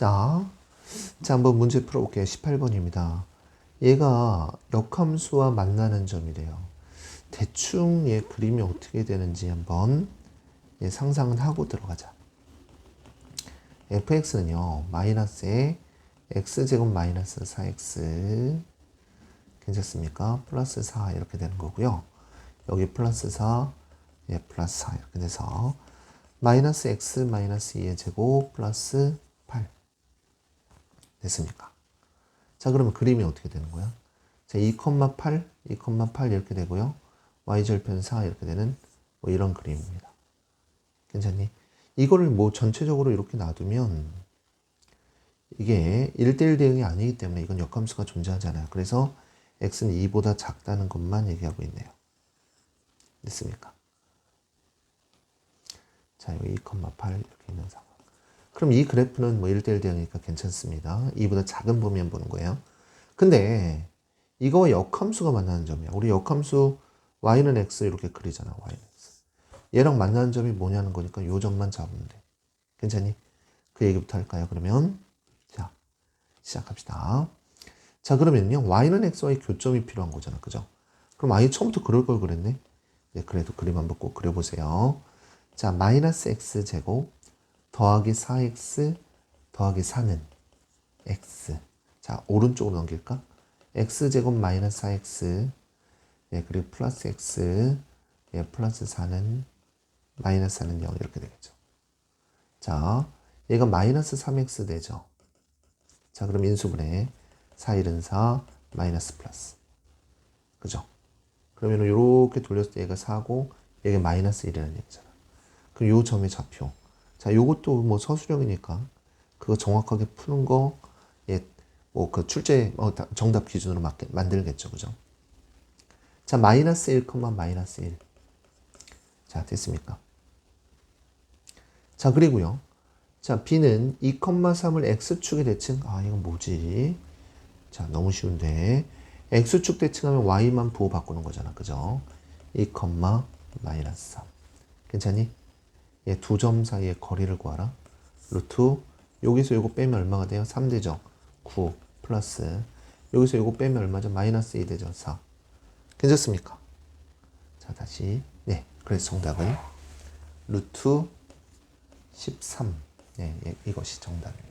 자, 자 한번 문제 풀어볼게요. 18번입니다. 얘가 역함수와 만나는 점이래요. 대충 얘 그림이 어떻게 되는지 한번 얘 상상은 하고 들어가자. fx는요, 마이너스에 x제곱 마이너스 4x 괜찮습니까? 플러스 4 이렇게 되는 거고요. 여기 플러스 4, 예, 플러스 4 이렇게 돼서 마이너스 x 마이너스 2의 제곱 플러스 8 됐습니까? 자 그러면 그림이 어떻게 되는 거야? 자 2,8, 2,8 이렇게 되고요. y절편 4 이렇게 되는 뭐 이런 그림입니다. 괜찮니? 이거를 뭐 전체적으로 이렇게 놔두면 이게 1대1 대응이 아니기 때문에 이건 역함수가 존재하잖아요. 그래서 x는 2보다 작다는 것만 얘기하고 있네요. 됐습니까? 자, 여기 2,8 이렇게 있는 상황. 그럼 이 그래프는 뭐 1대1 대응이니까 괜찮습니다. 2보다 작은 범위만 보는 거예요. 근데 이거와 역함수가 만나는 점이야. 우리 역함수 y는 x 이렇게 그리잖아. y는 x. 얘랑 만나는 점이 뭐냐는 거니까 요 점만 잡으면 돼. 괜찮니? 그 얘기부터 할까요? 그러면 자, 시작합시다. 자, 그러면요. y는 x와의 교점이 필요한 거잖아. 그죠? 그럼 아예 처음부터 그럴 걸 그랬네. 네, 그래도 그림 한번 꼭 그려보세요. 자, 마이너스 x 제곱 더하기 4x 더하기 4는 x. 자, 오른쪽으로 넘길까? x 제곱 마이너스 4x 예, 그리고 플러스 x 예, 플러스 4는 마이너스 4는 0 이렇게 되겠죠. 자, 얘가 마이너스 3x 되죠. 자, 그럼 인수분해 4, 1은 4, 마이너스 플러스. 그죠? 그러면 이렇게 돌렸을 때 얘가 4고 얘가 마이너스 1이라는 얘기잖아. 그럼 요 점의 좌표. 자, 요것도 뭐 서술형이니까 그거 정확하게 푸는 거, 예, 뭐 그 출제 어, 다- 정답 기준으로 맞게 만들겠죠, 그죠? 자, 마이너스 1, 마이너스 1. 자, 됐습니까? 자, 그리고요. 자, b는 2,3을 x축에 대칭. 아, 이건 뭐지? 자, 너무 쉬운데. x축 대칭하면 y만 부호 바꾸는 거잖아. 그죠? 2, 마이너스 3. 괜찮니? 얘두점 사이의 거리를 구하라. 루트 여기서 요거 빼면 얼마가 돼요? 3대죠. 9 플러스 여기서 요거 빼면 얼마죠? 마이너스 2 되죠. 4. 괜찮습니까? 자, 다시. 네. 그래서 정답은 루트 13. 네, 예, 이것이 정답입니다.